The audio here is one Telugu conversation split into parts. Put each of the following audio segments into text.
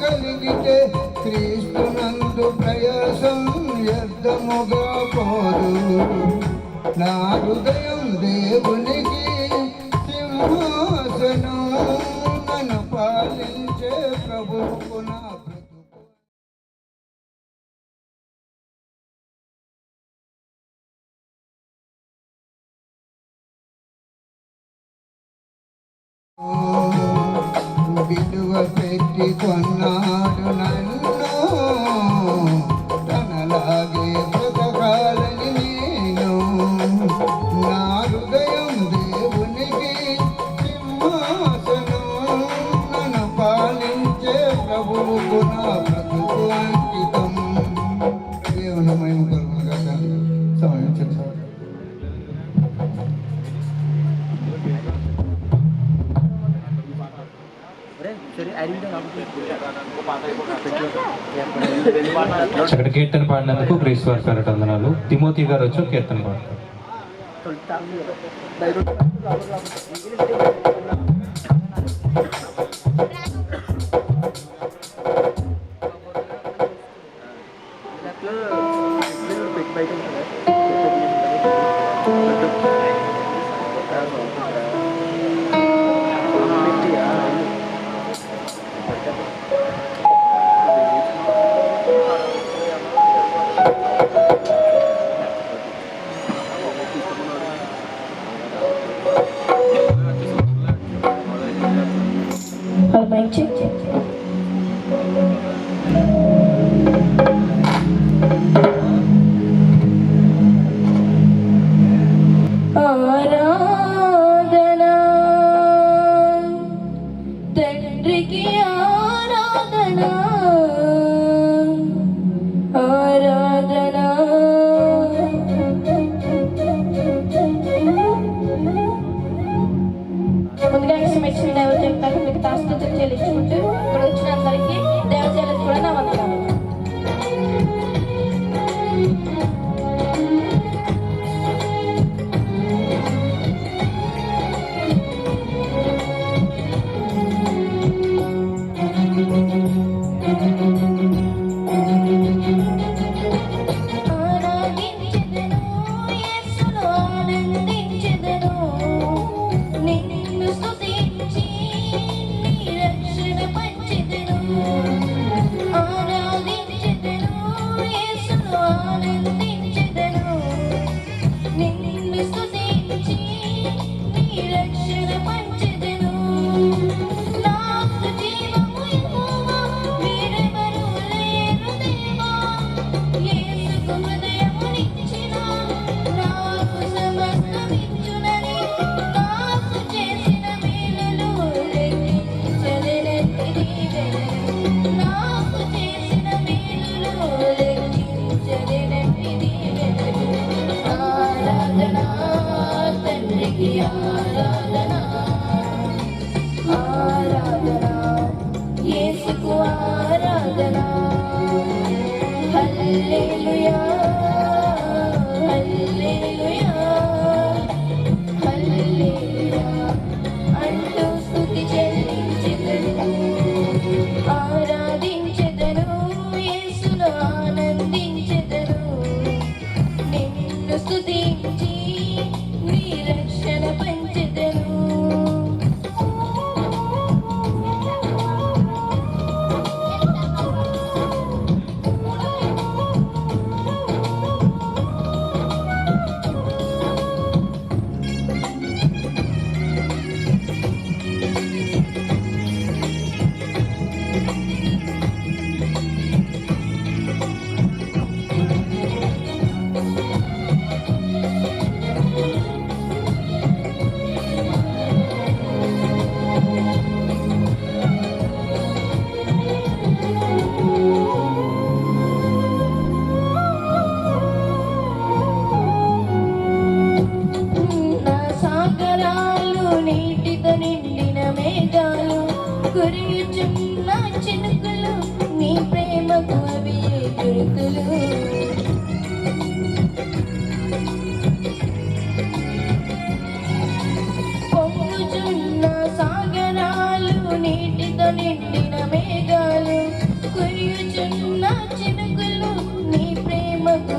కలిగితే క్రీస్తునందు ప్రయాసం వ్యర్థముగా పోదు నా హృదయం దేవునికి Ecuador. ఇక్కడ కీర్తన పాడినందుకు క్రీశ్వర్ పేరట వందనాలు. తిమోతి గారు వచ్చి కీర్తన పాడతారు. కురియుచున్న చినుకులు మీ ప్రేమ అవి గురుకులు పొంగుచున్న సాగరాలు నీటితో నిండిన మేఘాలు. కురియుచున్న చినుకులు మీ ప్రేమకు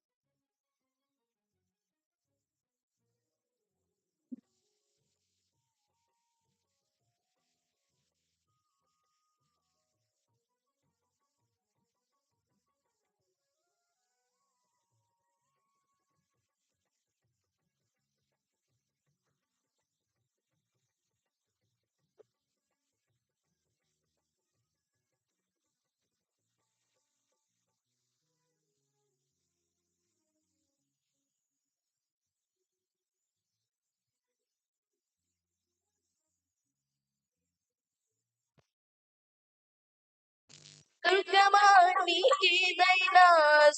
దుర్గమా నీకేదైనా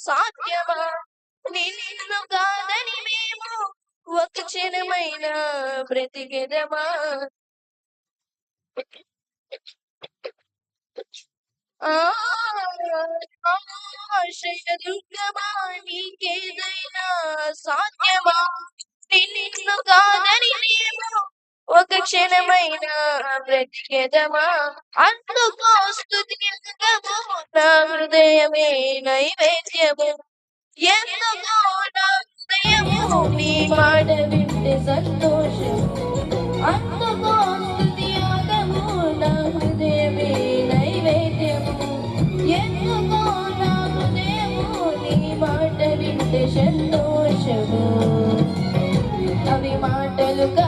సాధ్యమా? నిన్ను కాదని మేము ఒక క్షణమైన బ్రతికెదమా? ఆశ్రయ దుర్గమా నీకేదైనా సాధ్యమా? నిన్ను కాదని ఒక క్షణమైన బ్రతికెదమా? అందుకో స్తుతి నా హృదయమే నైవేద్యము. ఎందుకో నా హృదయము నీ మాట వింటే సంతోషం అందుకో స్తుతి యాగము నా హృదయమే నైవేద్యము. నా హృదయము నీ మాట వింటే సంతోషము. అవి మాటలు కా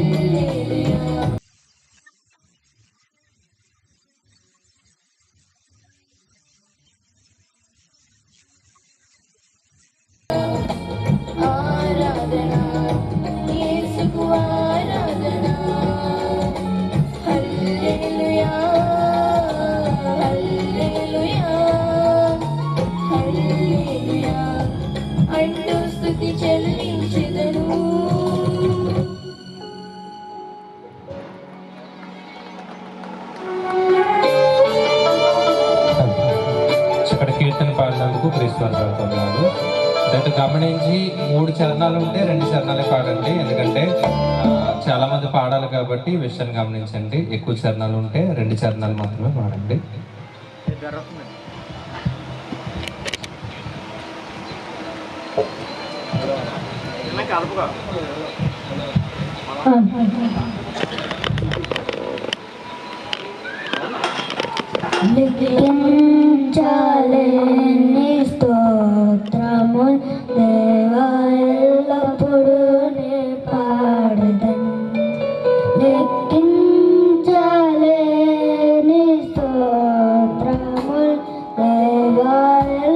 పాడినందుకు చదువుతున్నాను దట్ గమనించి మూడు చరణాలు ఉంటే రెండు చరణాలే పాడండి. ఎందుకంటే చాలామంది పాడాలి కాబట్టి విషయాన్ని గమనించండి. ఎక్కువ చరణాలు ఉంటే రెండు చరణాలు మాత్రమే పాడండి. నిత్యం చాలేని But